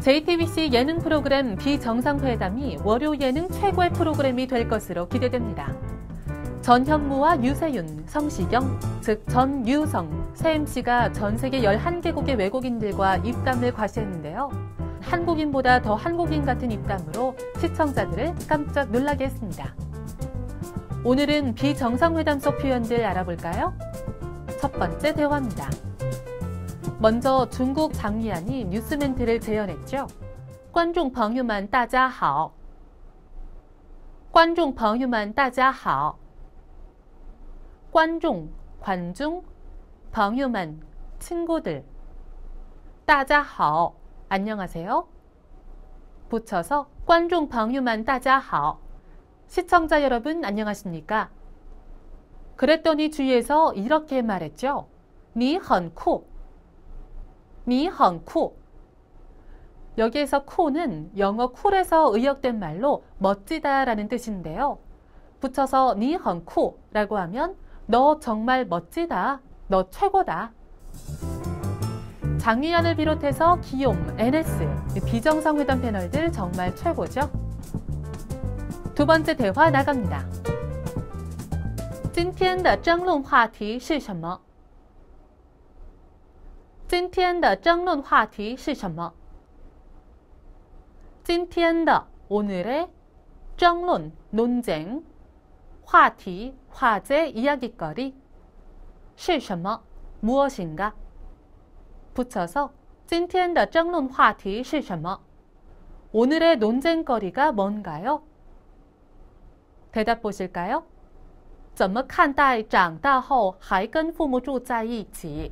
JTBC 예능 프로그램 비정상회담이 월요 예능 최고의 프로그램이 될 것으로 기대됩니다. 전현무와 유세윤, 성시경, 즉 전유성, 세 MC가 전 세계 11개국의 외국인들과 입담을 과시했는데요. 한국인보다 더 한국인 같은 입담으로 시청자들을 깜짝 놀라게 했습니다. 오늘은 비정상회담 속 표현들 알아볼까요? 첫 번째 대화입니다. 먼저 중국 장리안이 뉴스멘트를 재현했죠. 관중 펑유만 따자하오. 관중 펑유만 따자하오. 관중, 관중, 펑유만, 친구들. 따자하오. 안녕하세요. 붙여서 관중 펑유만 따자하오. 시청자 여러분 안녕하십니까? 그랬더니 주위에서 이렇게 말했죠. 니很酷. 你很酷. 여기에서 cool은 영어 쿨에서 의역된 말로 멋지다라는 뜻인데요. 붙여서 你很酷라고 하면 너 정말 멋지다. 너 최고다. 장위안을 비롯해서 기욤, NS, 비정상회담 패널들 정말 최고죠. 두 번째 대화 나갑니다. 今天的争论话题是什么？ 今天的争论话题是什么？今天的 오늘의 争论 논쟁 话题 화제 이야기거리 是什么 무엇인가 붙여서 今天的争论话题是什么 오늘의 논쟁거리가 뭔가요? 대답 보실까요? 怎么看待长大后还跟父母住在一起？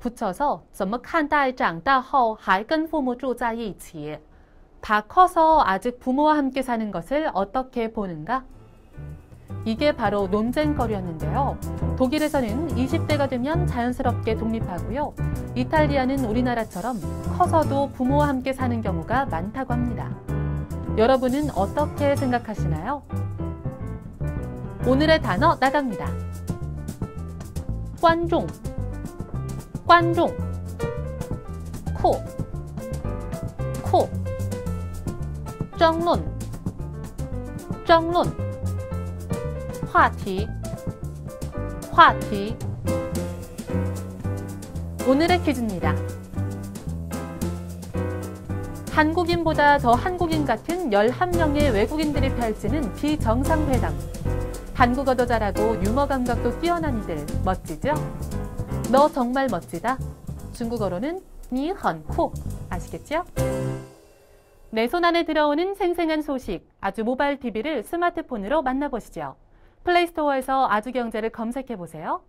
붙여서 怎么看待长大后还跟父母住在一起?다 커서 아직 부모와 함께 사는 것을 어떻게 보는가? 이게 바로 논쟁거리였는데요. 독일에서는 20대가 되면 자연스럽게 독립하고요. 이탈리아는 우리나라처럼 커서도 부모와 함께 사는 경우가 많다고 합니다. 여러분은 어떻게 생각하시나요? 오늘의 단어 나갑니다. 观众 관종. 코, 코. 정론, 정론. 화티, 화티. 오늘의 퀴즈입니다. 한국인보다 더 한국인 같은 11명의 외국인들이 펼치는 비정상회담. 한국어도 잘하고 유머 감각도 뛰어난 이들 멋지죠? 너 정말 멋지다. 중국어로는 니很酷 아시겠죠? 내 손 안에 들어오는 생생한 소식 아주 모바일 TV를 스마트폰으로 만나보시죠. 플레이스토어에서 아주경제를 검색해 보세요.